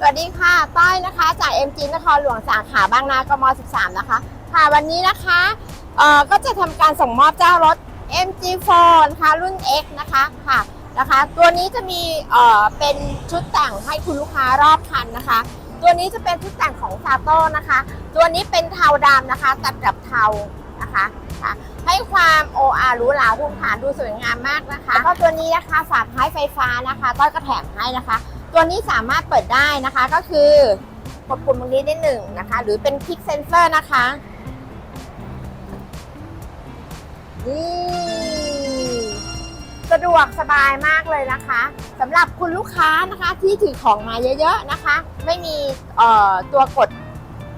สวัสดีค่ะต้อยนะคะ จาก MG นครหลวงสาขาบางนากม 13 นะคะ ค่ะวันนี้นะคะเอ่อก็จะทำการส่งมอบเจ้ารถ MG4 นะคะรุ่น X นะคะค่ะนะคะ ตัวนี้จะมีเอ่อเป็นชุดแต่งให้คุณลูกค้ารอบคันนะคะ ตัวนี้จะเป็นชุดแต่งของซาโต้นะคะ ตัวนี้เป็นเทาดำนะคะ ตัดกับเทานะคะค่ะให้ความ OR หรู้หลาภูมิฐานดูสวยงามมากนะคะแล้วก็ตัวนี้นะคะฝาท้ายไฟฟ้านะคะต้อยก็แถมให้นะคะ ตัวนี้สามารถเปิดได้นะคะก็คือกดปุ่มตรงนี้ได้หนึ่งนะคะ หรือเป็นคลิกเซนเซอร์นะคะนี่สะดวกสบายมากเลยนะคะสำหรับคุณลูกค้านะคะที่ถือของมาเยอะๆนะคะ ไม่มีตัวกด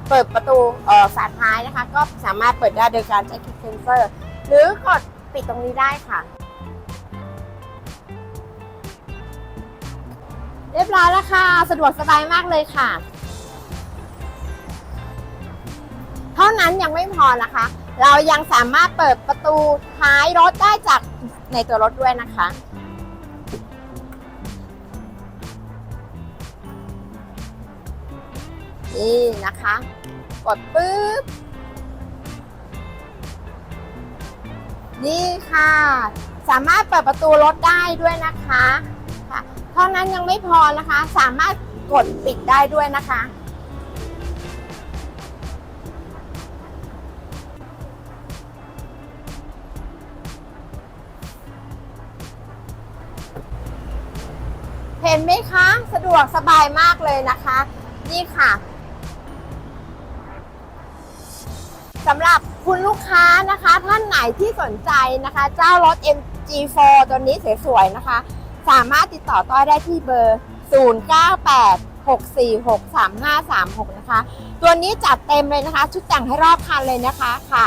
เปิดประตูเอ่อฝาท้ายนะคะ ก็สามารถเปิดได้โดยการใช้คลิกเซนเซอร์ หรือกดปิดตรงนี้ได้ค่ะ เรียบร้อยแล้วค่ะ สะดวกสบายมากเลยค่ะ เท่านั้นยังไม่พอนะคะ เรายังสามารถเปิดประตูท้ายรถได้จากในตัวรถด้วยนะคะ นี่นะคะ กดปุ๊บ นี่ค่ะ สามารถเปิดประตูรถได้ด้วยนะคะ ท่านั้นยังไม่พอนะคะ สามารถกดปิดได้ด้วยนะคะ เห็นไหมคะ สะดวกสบายมากเลยนะคะ นี่ค่ะสำหรับคุณลูกค้านะคะ ท่านไหนที่สนใจนะคะ เจ้ารถ MG4 ตัวนี้สวยๆนะคะ สามารถติดต่อต้อยได้ที่เบอร์ 098 646 3536 นะคะ ตัวนี้จัดเต็มเลยนะคะ ชุดแต่งให้รอบคันเลยนะคะค่ะ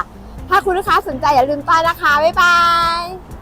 ถ้าคุณลูกค้าสนใจอย่าลืมต้อยนะคะ บ๊ายบาย